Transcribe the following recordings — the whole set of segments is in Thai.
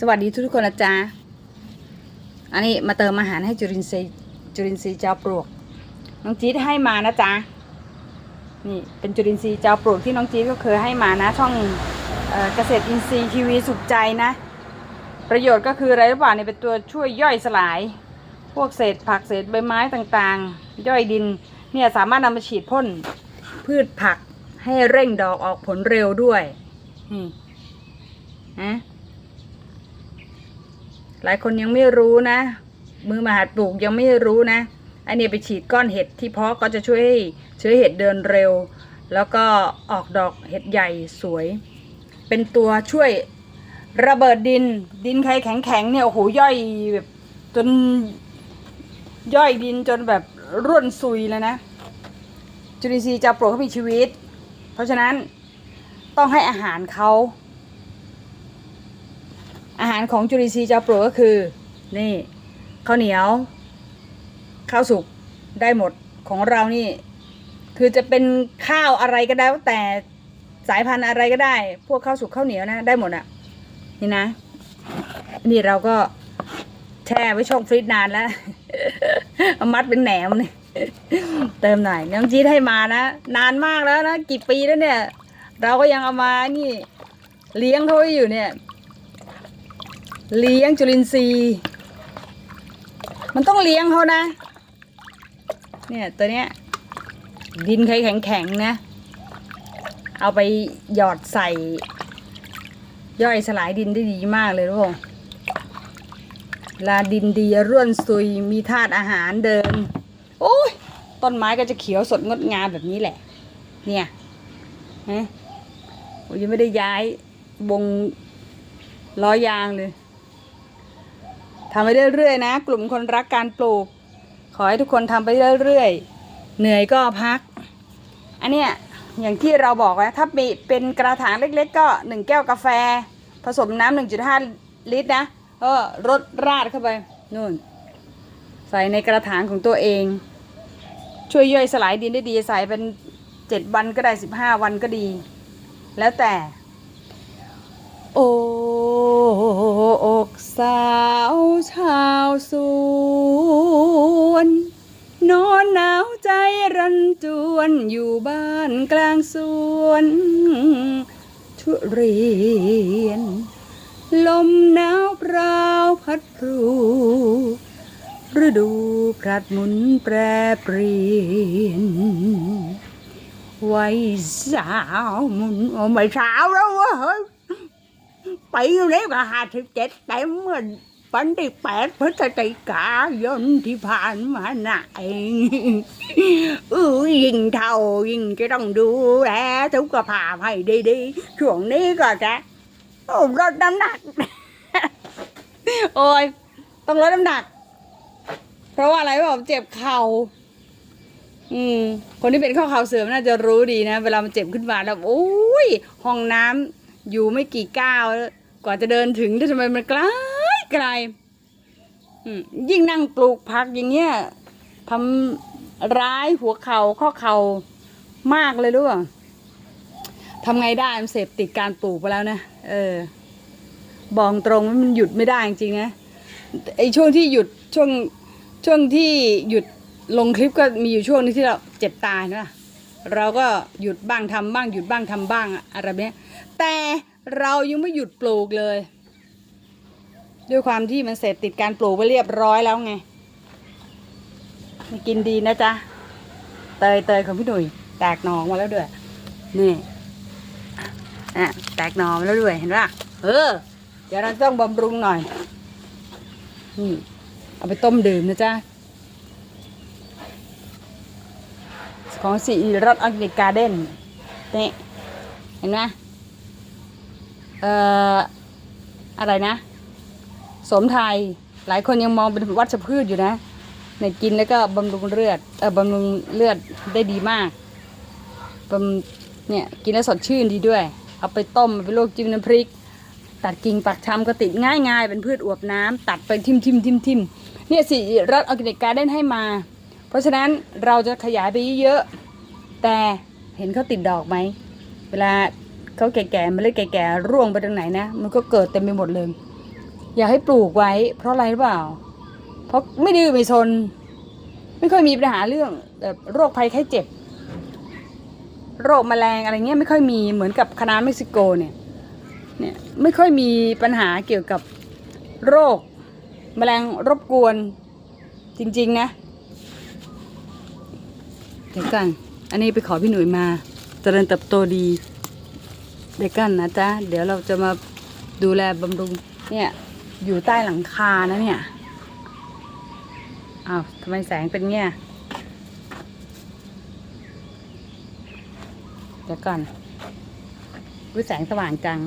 สวัสดีทุกคนนะจ๊ะ อันนี้มาเติมอาหารให้จุลินทรีย์จุลินทรีย์เจ้าปลวก น้องจี๊ดให้มานะจ๊ะ นี่เป็นจุลินทรีย์เจ้าปลวกที่น้องจี๊ดก็เคยให้มานะ ช่องเออเกษตรอินทรีย์ทีวีสุขใจนะ ประโยชน์ก็คืออะไรหรือเปล่าเนี่ยเป็นตัวช่วยย่อยสลาย พวกเศษผักเศษใบไม้ต่างๆ ย่อยดินเนี่ยสามารถนำมาฉีดพ่นพืชผักให้เร่งดอกออกผลเร็วด้วยนี่ฮะ หลายคนยังไม่รู้นะ มือมาหัดปลูกยังไม่รู้นะอันนี้ไปฉีดก้อนเห็ดที่เพาะก็จะช่วยเชื้อเห็ดเดินเร็ว แล้วก็ออกดอกเห็ดใหญ่สวย เป็นตัวช่วยระเบิดดินดินใครแข็งๆเนี่ยโอ้โหย่อยแบบจนย่อยดินจนแบบร่วนซุยเลยนะ จุลินทรีย์จะปลูกเขามีชีวิต เพราะฉะนั้นต้องให้อาหารเขา อาหารของจุลินทรีย์เจ้าปลวกก็คือ นี่ข้าวเหนียว ข้าวสุกได้หมดของเรานี่ คือจะเป็นข้าวอะไรก็ได้แต่สายพันธุ์อะไรก็ได้ พวกข้าวสุกข้าวเหนียวนะได้หมดอะ นี่นะ นี่เราก็แช่ไว้ช่องฟรีซนานแล้วเอามัดเป็นแหนมนี่เติมหน่อยน้องจี๊ดให้มานะนานมากแล้วนะกี่ปีแล้วเนี่ย เราก็ยังเอามานี่ เลี้ยงเขาไว้อยู่เนี่ย เลี้ยงจุลินทรีย์ มันต้องเลี้ยงเขานะ เนี่ยตัวเนี้ยดินใครแข็งๆนะ เอาไปหยอดใส่ ย่อยสลายดินได้ดีมากเลยทุกคนลาดินดีร่วนซุยมีธาตุอาหารเดิน โอ้ยต้นไม้ก็จะเขียวสดงดงามแบบนี้แหละ เนี่ยฮะยังไม่ได้ย้ายวงล้อยางเลยำไปเรื่อยๆนะ กลุ่มคนรักการปลูก ขอให้ทุกคนทำไปเรื่อยๆ เหนื่อยก็พัก อันเนี้ยอย่างที่เราบอกนะถ้ามีเป็นกระถางเล็ก ๆ ก็หนึ่งแก้วกาแฟ ผสมน้ำหนึ่งจุดห้าลิตรนะเออรดราดเข้าไปนู่น ใส่ในกระถางของตัวเอง ช่วยย่อยสลายดินได้ดีใส่เป็นเจ็ดวันก็ได้สิบห้าวันก็ดี แล้วแต่ โอ้ สาวชาวสวนนอนหนาวใจรันจวนอยู่บ้านกลางสวนทุเรียน ลมหนาวพราวพัดพรูฤดูพลัดหมุนแปรเปลี่ยนไว้สาวมุนโอ้ไม่สาวแล้วเว้ย ปีนี้ก็ห้าสิบเจ็ดเต็มเหมือนวันที่แปดพฤศจิกายนที่ผ่านมาน่ะเองอือยิ่งเท่ายิ่งจะต้องดูแลสุขภาพให้ดีๆช่วงนี้ก็จะโอ้ลดน้ำหนัก โอ้ยต้องลดน้ำหนัก เพราะว่าอะไรบอกเจ็บเข่าอืมคนที่เป็นข้อเข่าเสื่อมน่าจะรู้ดีนะ เวลามันเจ็บขึ้นมาแล้วโอ้ยห้องน้ำ อยู่ไม่กี่ก้าวกว่าจะเดินถึงทำไมมันไกลไกลยิ่งนั่งปลูกผักอย่างเงี้ยทำร้ายหัวเข่าข้อเข่ามากเลยรู้ป่ะทำไงได้มันเสพติดการปลูกไปแล้วนะเออ บอกตรงว่ามันหยุดไม่ได้จริงๆนะไอช่วงที่หยุดช่วงช่วงที่หยุดลงคลิปก็มีอยู่ช่วงนึงที่เราเจ็บตายนะ เราก็หยุดบ้างทำบ้างหยุดบ้างทำบ้างอะไรแบบนี้แต่เรายังไม่หยุดปลูกเลย ด้วยความที่มันเสร็จติดการปลูกไปเรียบร้อยแล้วไงมันกินดีนะจ๊ะเตยเตยของพี่หนุ่ยแตกหนองมาแล้วด้วยนี่อะแตกหนอมาแล้วด้วยเห็นปะเออ เดี๋ยวเราต้องบำรุงหน่อยนี่เอาไปต้มดื่มนะจ๊ะ ของสีรสออร์แกนิกการ์เด้นนี่เห็นไหมเอ่ออะไรนะสมไทยหลายคนยังมองเป็นวัชพืชอยู่นะในกินแล้วก็บำรุงเลือดเออบำรุงเลือดได้ดีมากบำเนี่ยกินแล้วสดชื่นดีด้วย เอาไปต้มไปลวกจิ้มน้ำพริก ตัดกิ่งปักชำก็ติดง่ายๆ เป็นพืชอวบน้ำตัดไปทิมทิมทิมทิมเนี่ยสิรัฐออร์แกนิกการ์เด้นให้มา เพราะฉะนั้นเราจะขยายไปเยอะๆแต่เห็นเขาติดดอกไหม เวลาเขาแก่ๆเมล็ดแก่ๆร่วงไปตรงไหนนะ มันก็เกิดเต็มไปหมดเลย อยากให้ปลูกไว้ เพราะอะไรหรือเปล่า เพราะไม่ดื้อไม่ซนไม่ค่อยมีปัญหาเรื่องแบบโรคภัยไข้เจ็บ โรคแมลงอะไรเงี้ยไม่ค่อยมีเหมือนกับคณะเม็กซิโกเนี่ยเนี่ยไม่ค่อยมีปัญหาเกี่ยวกับโรค แมลงรบกวนจริง ๆ นะ ดี๋ยวกัน อันนี้ไปขอพี่หนุ่ยมาเจริญเติบโตดี เดี๋ยวกันนะจ๊ะ เดี๋ยวเราจะมาดูแลบำรุง เนี่ย อยู่ใต้หลังคานะเนี่ย อ้าวทำไมแสงเป็นเงี้ย เดี๋ยวก่อนวิแสงสว่างจัง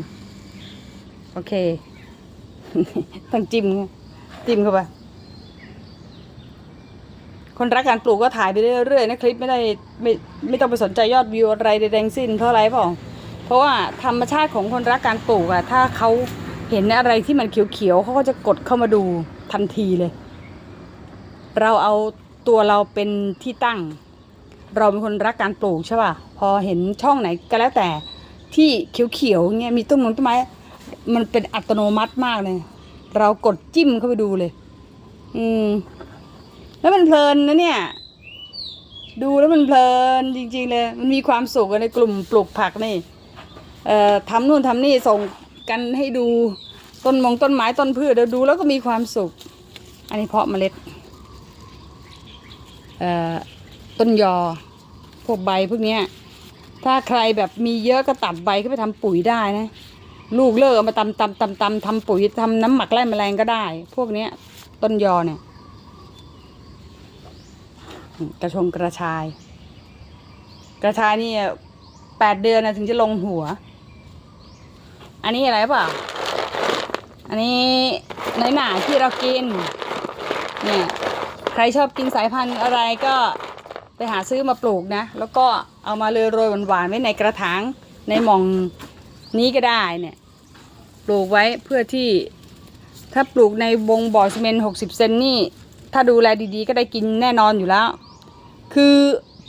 โอเค ต้องจิ้มจิ้มเข้าไป คนรักการปลูกก็ถ่ายไปเรื่อยๆนะคลิปไม่ได้ไม่ไม่ต้องไปสนใจยอดวิวอะไรใดๆทั้งสิ้นเพราะอะไรเปล่าเพราะว่าธรรมชาติของคนรักการปลูกอะถ้าเขาเห็นอะไรที่มันเขียวๆเขาก็จะกดเข้ามาดูทันทีเลย เราเอาตัวเราเป็นที่ตั้ง เราเป็นคนรักการปลูกใช่ป่ะพอเห็นช่องไหนก็แล้วแต่ที่เขียวๆเงี้ยมีต้นมงต้นไม้มันเป็นอัตโนมัติมากเลย เรากดจิ้มเข้าไปดูเลย อืม แล้วมันเพลินนะเนี่ย ดูแล้วมันเพลินจริง ๆ เลย มันมีความสุขในกลุ่มปลูกผักนี่ เอ่อทำนู่นทำนี่ส่งกันให้ดูต้นมงต้นไม้ต้นพืชเดี๋ยวดูแล้วก็มีความสุข อันนี้เพาะเมล็ด เอ่อต้นยอ พวกใบพวกเนี้ย ถ้าใครแบบมีเยอะก็ตัดใบก็ไปทำปุ๋ยได้นะ ลูกเลิกเอามาตำตำตำตำทำปุ๋ยทำน้ำหมักไล่แมลงก็ได้ พวกเนี้ย ต้นยอเนี่ย กระชงกระชาย กระชายนี่แปดเดือนนะถึงจะลงหัว อันนี้อะไรเปล่า อันนี้ในหนาที่เรากิน เนี่ย ใครชอบกินสายพันธุ์อะไรก็ไปหาซื้อมาปลูกนะ แล้วก็เอามาเลยโรยหวานๆไว้ในกระถางในหม่องนี้ก็ได้เนี่ย ปลูกไว้เพื่อที่ถ้าปลูกในวงบ่อซีเมนต์หกสิบเซนนี่ ถ้าดูแลดีๆ ก็ได้กินแน่นอนอยู่แล้ว คือ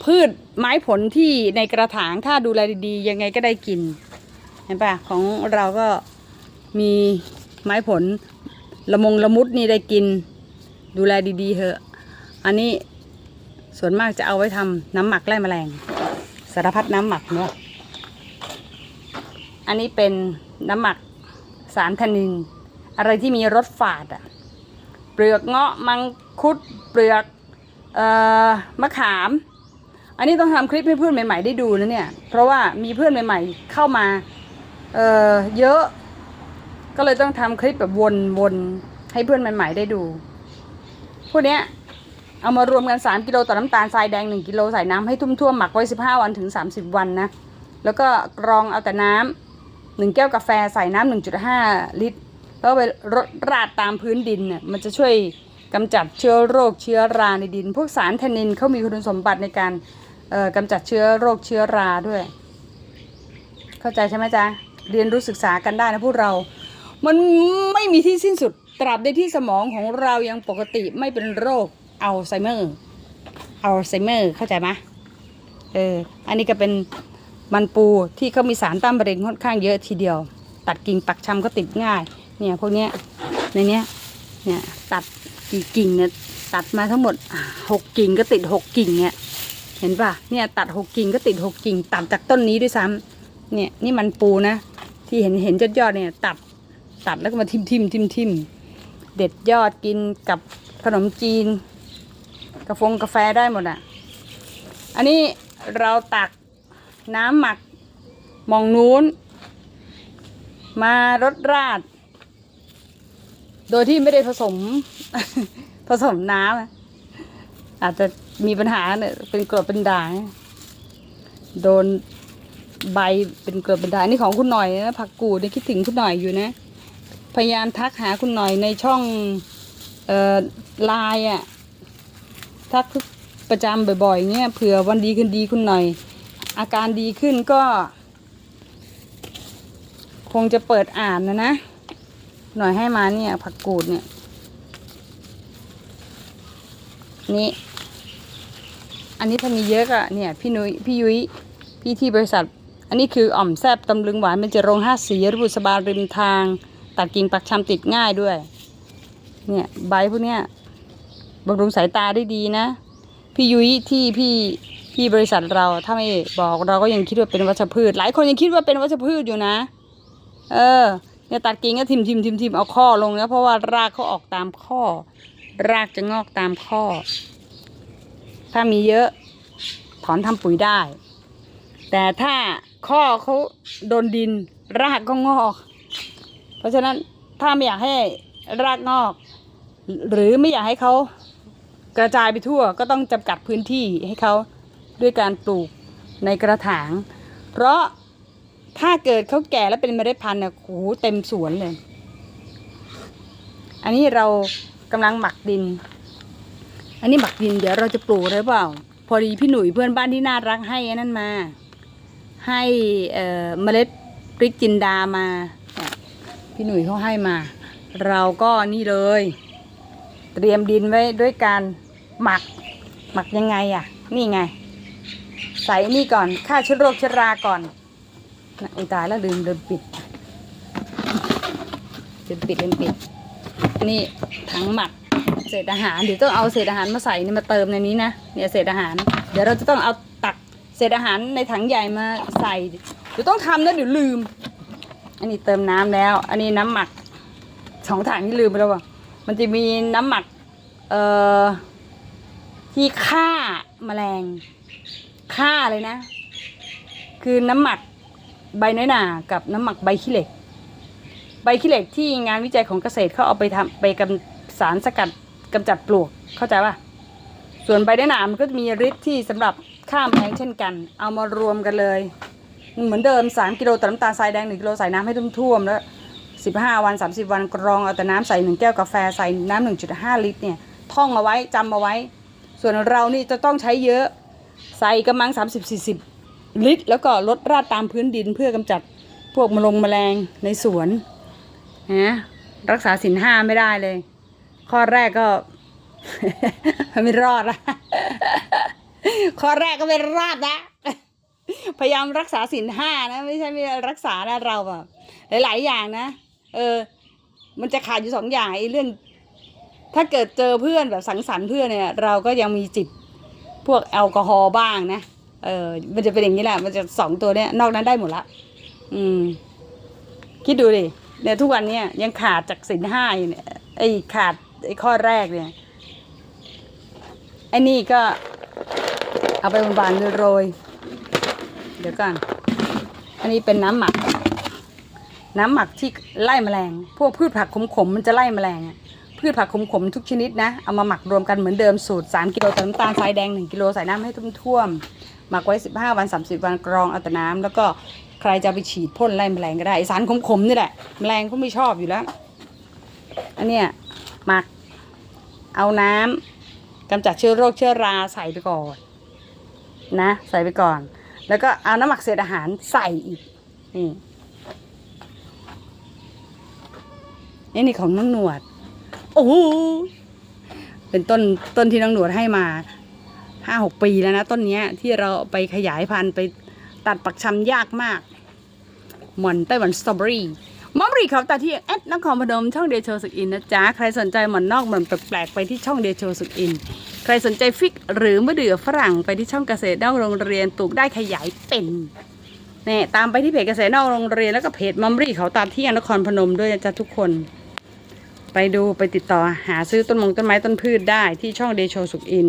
พืชไม้ผลที่ในกระถางถ้าดูแลดีๆ ยังไงก็ได้กิน เห็นปะของเราก็มีไม้ผลละมงละมุดนี่ได้กิน ดูแลดีๆเถอะ อันนี้ส่วนมากจะเอาไว้ทำน้ำหมักไล่แมลง สารพัดน้ำหมักเนาะอันนี้เป็นน้ำหมักสารทนิน อะไรที่มีรสฝาดอะเปลือกเงาะมังคุดเปลือก เอ่อมะขาม อันนี้ต้องทำคลิปให้เพื่อนใหม่ ๆ ได้ดูนะเนี่ย เพราะว่ามีเพื่อนใหม่ ๆ เข้ามาเอ่อเยอะ ก็เลยต้องทำคลิปแบบวนๆให้เพื่อนใหม่ ๆ ได้ดูพวกเนี้ยเอามารวมกัน 3 กิโลต่อน้ำตาลทรายแดง 1 กิโลใส่น้ำให้ทุ่มท่วมๆหมักไว้ 15 วันถึง 30 วันนะ แล้วก็กรองเอาแต่น้ำหนึ่งแก้วกาแฟใส่น้ำ1.5 ลิตร แล้วไปรดราดตามพื้นดินเนี่ยมันจะช่วย กำจัดเชื้อโรคเชื้อราในดิน พวกสารแทนนินเขามีคุณสมบัติในการกำจัดเชื้อโรคเชื้อราด้วย เข้าใจใช่ไหมจ๊ะเรียนรู้ศึกษากันได้นะพวกเรา มันไม่มีที่สิ้นสุดตราบใดที่สมองของเรายังปกติไม่เป็นโรคอัลไซเมอร์อัลไซเมอร์เข้าใจไหมเอออันนี้ก็เป็นมันปูที่เขามีสารต้านมะเร็งค่อนข้างเยอะทีเดียว ตัดกิ่งปักชำก็ติดง่าย เนี่ยพวกเนี้ยในเนี้ยเนี่ยตัด กี่กิ่งเนี่ยตัดมาทั้งหมดหกกิ่งก็ติดหกกิ่งเนี่ยเห็นป่ะเนี่ยตัดหกกิ่งก็ติดหกกิ่งตัดจากต้นนี้ด้วยซ้ำเนี่ยนี่มันปูนะ ที่เห็นเห็นยอดยอดเนี่ย ตัดตัดแล้วก็มาทิมทิมทิมทิมเด็ดยอดกินกับขนมจีนกาแฟกาแฟได้หมดอะ อันนี้เราตักน้ำหมักมองนู้น มารดราด โดยที่ไม่ได้ผสม ผสมน้ำอะอาจจะมีปัญหาเนี่ยเป็นกรดเป็นด่างโดนใบเป็นกรดเป็นด่างนี่ของคุณหน่อยนะผักกูดนี่คิดถึงคุณหน่อยอยู่นะ พยายามทักหาคุณหน่อยในช่องเอ่อไลน์อะทักประจำบ่อยๆเงี้ยเผื่อวันดีขึ้นดีคุณหน่อย อาการดีขึ้นก็ คงจะเปิดอ่านนะนะ หน่อยให้มาเนี่ย ผักกูดเนี่ย นี่ อันนี้ถ้ามีเยอะอะเนี่ย พี่นุ้ยพี่ยุ้ยพี่ที่บริษัท อันนี้คืออ่อมแซบตำลึงหวานเป็นจะโรงห้าสีรุบุษบาริมทาง ตัดกิ่งปักชำติดง่ายด้วย เนี่ยใบพวกเนี้ยบำรุงสายตาได้ดีนะ พี่ยุ้ยที่พี่พี่บริษัทเราถ้าไม่บอกเราก็ยังคิดว่าเป็นวัชพืช หลายคนยังคิดว่าเป็นวัชพืชอยู่นะ เออ เนี่ยตัดกิ่งก็ทิมทิมทิมทิมเอาข้อลงนะเพราะว่ารากเขาออกตามข้อ รากจะงอกตามข้อ ถ้ามีเยอะถอนทำปุ๋ยได้ แต่ถ้าข้อเขาโดนดิน รากก็งอก เพราะฉะนั้นถ้าไม่อยากให้รากงอก หรือไม่อยากให้เขากระจายไปทั่วก็ต้องจำกัดพื้นที่ให้เขาด้วยการปลูกในกระถาง เพราะ ถ้าเกิดเขาแก่แล้วเป็นเมล็ดพันธุ์เนี่ยโอ้โหเต็มสวนเลย อันนี้เรากำลังหมักดิน อันนี้หมักดินเดี๋ยวเราจะปลูกได้เปล่า พอดีพี่หนุ่ยเพื่อนบ้านที่น่ารักให้อันนั้นมา ให้เอ่อเมล็ดพริกจินดามา พี่หนุ่ยเขาให้มา เราก็นี่เลย เตรียมดินไว้ด้วยการหมัก หมักยังไงอะ นี่ไง ใส่นี่ก่อนฆ่าเชื้อโรคเชื้อราก่อน นะอุตายแล้วลืมลืมปิดลืมปิดลืมปิด นี่ถังหมักเศษอาหารเดี๋ยวต้องเอาเศษอาหารมาใส่นี่มาเติมในนี้นะเนี่ยเศษอาหาร เดี๋ยวเราจะต้องเอาตักเศษอาหารในถังใหญ่มาใส่เดี๋ยวต้องทำนะเดี๋ยวลืม อันนี้เติมน้ำแล้ว อันนี้น้ำหมักสองถังนี่ลืมไปแล้วว่ะมันจะมีน้ำหมักเอ่อที่ฆ่าแมลงฆ่าเลยนะ คือน้ำหมัก ใบน้อยหนากับน้ำหมักใบขี้เหล็ก ใบขี้เหล็กที่งานวิจัยของเกษตรเขาเอาไปทำไปกำสารสกัดกำจัดปลวกเข้าใจป่ะส่วนใบน้อยหนามันก็จะมีฤทธิ์ที่สำหรับฆ่ามแมงเช่นกัน เอามารวมกันเลย เหมือนเดิม 3กิโลต่น้ำตาลทรายแดง1กิโลใส่น้ำให้ท่วมๆแล้ว15 วัน 30 วันกรองเอาแต่น้ำใส่1แก้วกาแฟใส่น้ำ1.5ลิตรเนี่ยท่องเอาไว้จำเอาไว้ ส่วนเรานี่จะต้องใช้เยอะใส่กระมัง 30-40 ลิตรแล้วก็ลดราดตามพื้นดินเพื่อกำจัดพวกมลงมแมลงในสวนนะรักษาสินห้าไม่ได้เลย ข้อแรกก็ ไม่รอดละข้อแรกก็ไม่รอดนะพยายามรักษาสินห้านะ ไม่ใช่ไม่รักษานะเราแบบหลาย ๆ อย่างนะเออ มันจะขาดอยู่สองอย่างไอ้เรื่อง ถ้าเกิดเจอเพื่อนแบบสังสรรค์เพื่อนเนี่ย เราก็ยังมีจิบพวกแอลกอฮอล์บ้างนะ เออมันจะเป็นอย่างนี้แหละมันจะสองตัวเนี้ยนอกนั้นได้หมดละ อืม คิดดูดิเนี่ยทุกวันเนี้ยยังขาดจากสินห้าอยู่เนี่ยไอ้ขาดไอ้ข้อแรกเนี่ยไอ้นี่ก็เอาไปบานๆโรยเดี๋ยวก่อนอันนี้เป็นน้ำหมัก น้ำหมักที่ไล่แมลง พวกพืชผักขมๆมันจะไล่แมลงพืชผักขมๆทุกชนิดนะ เอามาหมักรวมกันเหมือนเดิมสูตร 3 กิโลแต่น้ำตาลทรายแดง 1 กิโลใส่น้ำให้ท่วมๆ หมักไว้ 15 วัน 30 วันกรองเอาแต่น้ำแล้วก็ใครจะไปฉีดพ่นไล่แมลงก็ได้สารขมๆนี่แหละแมลงเขาไม่ชอบอยู่แล้ว อันเนี้ยหมักเอาน้ำกำจัดเชื้อโรคเชื้อราใส่ไปก่อนนะ ใส่ไปก่อน แล้วก็เอาน้ำหมักเศษอาหารใส่อีกนี่นี่นี่ของน้องหนวด โอ้โหเป็นต้นต้นที่น้องหนวดให้มา ห้าหกปีแล้วนะต้นนี้ที่เราไปขยายพันธุ์ไปตัดปักชำยากมากหมอนไต้หวันสตรอเบอรี่มอมรีเขาตัดที่แอดนครพนมช่องเดโชสุกอินนะจ๊ะ ใครสนใจหมอนนอกหมอนแปลกๆไปที่ช่องเดโชสุกอิน ใครสนใจฟิกหรือมะเดื่อฝรั่งไปที่ช่องเกษตรนอกโรงเรียนปลูกได้ขยายเป็นเนี่ยตามไปที่เพจเกษตรนอกโรงเรียนแล้วก็เพจมัมรี่เขาตามที่นครพนมด้วยนะจ๊ะทุกคน ไปดูไปติดต่อหาซื้อต้นมงต้นไม้ต้นพืชได้ที่ช่องเดโชสุกอิน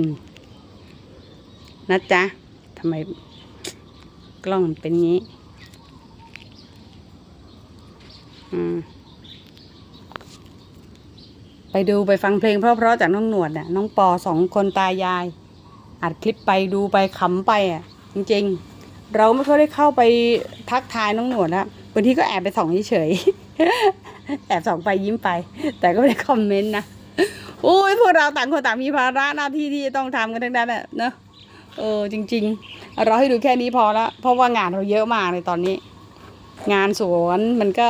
นะจ๊ะทำไมกล้องเป็นงี้ อืมไปดูไปฟังเพลงเพราะๆจากน้องหนวดน่ะน้องปอสองคนตายายอัดคลิปไปดูไปขำไปอะ จริง ๆ เราไม่ค่อยได้เข้าไปทักทายน้องหนวดละบางทีก็แอบไปส่องเฉยๆแอบส่องไปยิ้มไป แต่ก็ไม่ได้คอมเมนต์นะโอ้ยพวกเราต่างคนต่างมีภาระหน้าที่ที่ต้องทำกันทั้งนั้นอะเนอะ เออจริง ๆ เราให้ดูแค่นี้พอละเพราะว่างานเราเยอะมากเลยตอนนี้ งานสวนมันก็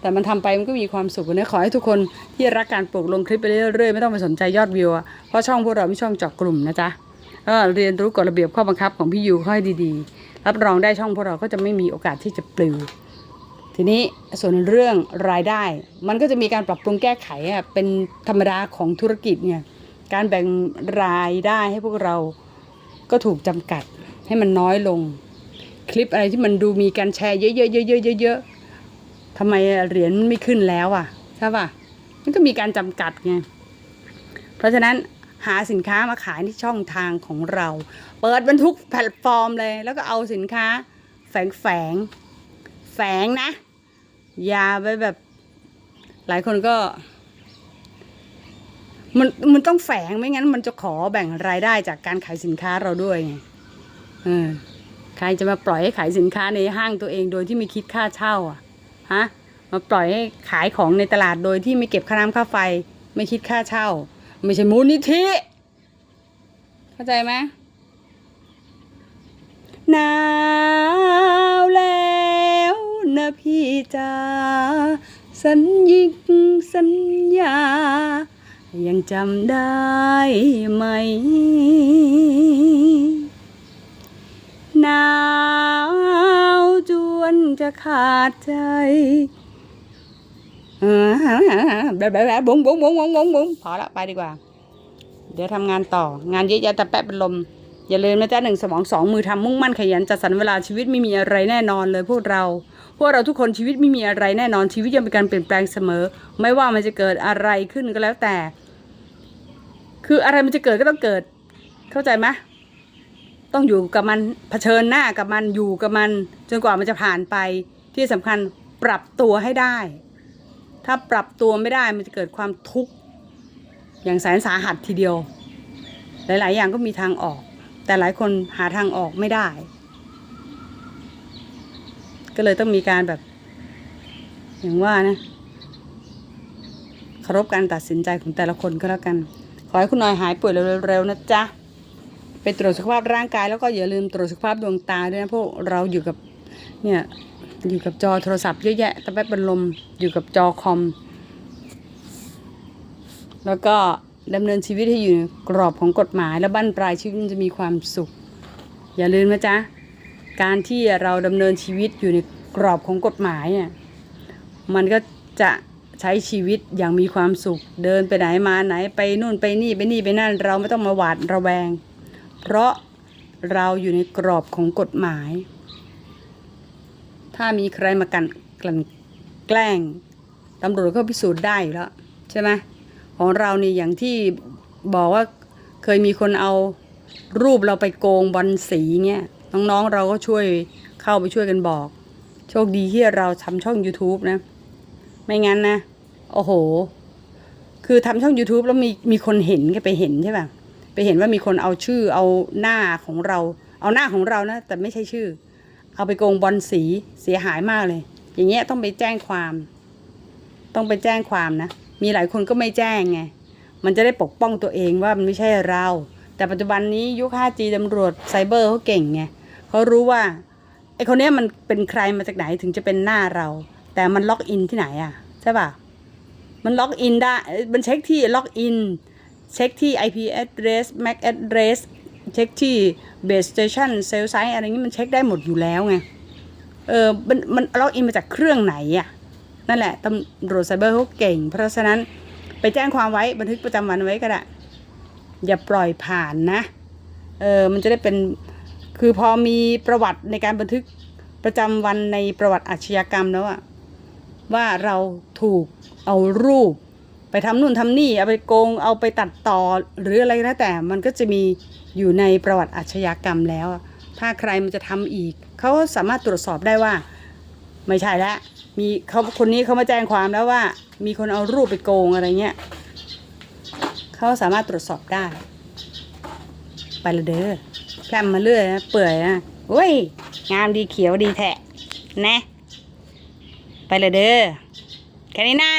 แต่มันทำไปมันก็มีความสุขนะขอให้ทุกคนที่รักการปลูกลงคลิปไปเรื่อยๆไม่ต้องไปสนใจยอดวิวอะเพราะช่องพวกเราไม่ช่องเจาะกลุ่มนะจ๊ะก็เรียนรู้กฎระเบียบข้อบังคับของพี่ยูค่อยดีๆ รับรองได้ช่องพวกเราก็จะไม่มีโอกาสที่จะปลิว ทีนี้ส่วนเรื่องรายได้ มันก็จะมีการปรับปรุงแก้ไขอะเป็นธรรมดาของธุรกิจเนี่ยการแบ่งรายได้ให้พวกเรา ก็ถูกจำกัดให้มันน้อยลง คลิปอะไรที่มันดูมีการแชร์เยอะๆๆๆๆๆทำไมเหรียญไม่ขึ้นแล้วอะใช่ป่ะมันก็มีการจำกัดไงเพราะฉะนั้นหาสินค้ามาขายที่ช่องทางของเรา เปิดบรรทุกแพลตฟอร์มเลย แล้วก็เอาสินค้า แฝงแฝงแฝงนะ อย่าไปแบบ หลายคนก็ มันมันต้องแฝงไม่งั้น มันจะขอแบ่งรายได้จากการขายสินค้าเราด้วยไงเออใครจะมาปล่อยให้ขายสินค้าในห้างตัวเองโดยที่ไม่คิดค่าเช่า อะฮะมาปล่อยให้ขายของในตลาดโดยที่ไม่เก็บค่าน้ำค่าไฟ ไม่คิดค่าเช่า ไม่ใช่มูลนิธิเข้าใจไหมหนาวแล้วนะพี่จ๋าสัญญิงสัญญา ยังจำได้ไหม หนาวจวนจะขาดใจแบบแบบแบบบุ้งบุ้งบุ้งบุ้งบุ้งบุ้งพอละไปดีกว่า เดี๋ยวทำงานต่อ งานเยอะแยะแต่แปะเป็นลม อย่าลืมนะจ๊ะหนึ่งสมองสองมือทำมุ่งมั่นขยันจัดสรรเวลาชีวิตไม่มีอะไรแน่นอนเลยพวกเราพวกเราทุกคนชีวิตไม่มีอะไรแน่นอนชีวิตยังเป็นการเปลี่ยนแปลงเสมอ ไม่ว่ามันจะเกิดอะไรขึ้นก็แล้วแต่ คืออะไรมันจะเกิดก็ต้องเกิด เข้าใจไหมต้องอยู่กับมันเผชิญหน้ากับมันอยู่กับมัน จนกว่ามันจะผ่านไปที่สำคัญปรับตัวให้ได้ ถ้าปรับตัวไม่ได้มันจะเกิดความทุกข์อย่างแสนสาหัสทีเดียว หลาย ๆ อย่างก็มีทางออก แต่หลายคนหาทางออกไม่ได้ ก็เลยต้องมีการแบบ อย่างว่านะเคารพการตัดสินใจของแต่ละคนก็แล้วกัน ขอให้คุณนอยหายป่วยเร็วๆนะจ๊ะไปตรวจสุขภาพร่างกายแล้วก็อย่าลืมตรวจสุขภาพดวงตาด้วยนะพวกเราอยู่กับเนี่ยอยู่กับจอโทรศัพท์เยอะแยะตะแป๊บเป็นลมอยู่กับจอคอม แล้วก็ดำเนินชีวิตให้อยู่ในกรอบของกฎหมายและบั้นปลายชีวิตจะมีความสุข อย่าลืมนะจ๊ะการที่เราดำเนินชีวิตอยู่ในกรอบของกฎหมายเนี่ยมันก็จะ ใช้ชีวิตอย่างมีความสุข เดินไปไหนมาไหนไปนู่นไปนี่ไปนี่ไปนั่น เราไม่ต้องมาหวาดระแวง เพราะเราอยู่ในกรอบของกฎหมาย ถ้ามีใครมากันกลั่นแกล้งตำรวจก็พิสูจน์ได้อยู่แล้วใช่ไหมของเรานี่อย่างที่บอกว่าเคยมีคนเอารูปเราไปโกงบอลสีเงี้ยน้องๆเราก็ช่วยเข้าไปช่วยกันบอก โชคดีที่เราทำช่อง YouTube นะ ไม่งั้นนะ โอ้โห คือทำช่อง YouTube แล้วมีมีคนเห็นก็ไปเห็นใช่ป่ะ ไปเห็นว่ามีคนเอาชื่อเอาหน้าของเรา เอาหน้าของเรานะ แต่ไม่ใช่ชื่อ เอาไปโกงบอลสีเสียหายมากเลย อย่างเงี้ยต้องไปแจ้งความ ต้องไปแจ้งความนะ มีหลายคนก็ไม่แจ้งไง มันจะได้ปกป้องตัวเองว่ามันไม่ใช่เรา แต่ปัจจุบันนี้ยุค 5G ตำรวจไซเบอร์เขาเก่งไงเขารู้ว่าไอคนเนี้ยมันเป็นใครมาจากไหนถึงจะเป็นหน้าเรา แต่มันล็อกอินที่ไหนอะใช่ป่ะมันล็อกอินได้ มันเช็คที่ล็อกอิน เช็คที่ IP address MAC address เช็คที่ base station cell site อะไรนี้มันเช็คได้หมดอยู่แล้วไง เออ มัน มันล็อกอินมาจากเครื่องไหนอะนั่นแหละตำรวจไซเบอร์เขาเก่ง เพราะฉะนั้นไปแจ้งความไว้บันทึกประจำวันไว้ก็ได้ อย่าปล่อยผ่านนะ เออ มันจะได้เป็น คือพอมีประวัติในการบันทึกประจำวันในประวัติอาชญากรรมแล้วอะ ว่าเราถูกเอารูป ไปทำนู่นทำนี่เอาไปโกงเอาไปตัดต่อหรืออะไรก็แต่มันก็จะมีอยู่ในประวัติอาชญากรรมแล้ว ถ้าใครมันจะทำอีก เขาสามารถตรวจสอบได้ว่า ไม่ใช่แล้วมีเขาคนนี้เขามาแจ้งความแล้วว่า มีคนเอารูปไปโกงอะไรเงี้ยเขาสามารถตรวจสอบได้ ไปละเด้อแพร่มมาเรื่อยนะเปื่อยนะโอ้ยงามดีเขียวดีแทะนะ ไปเลยเด้อแค่นี้นะ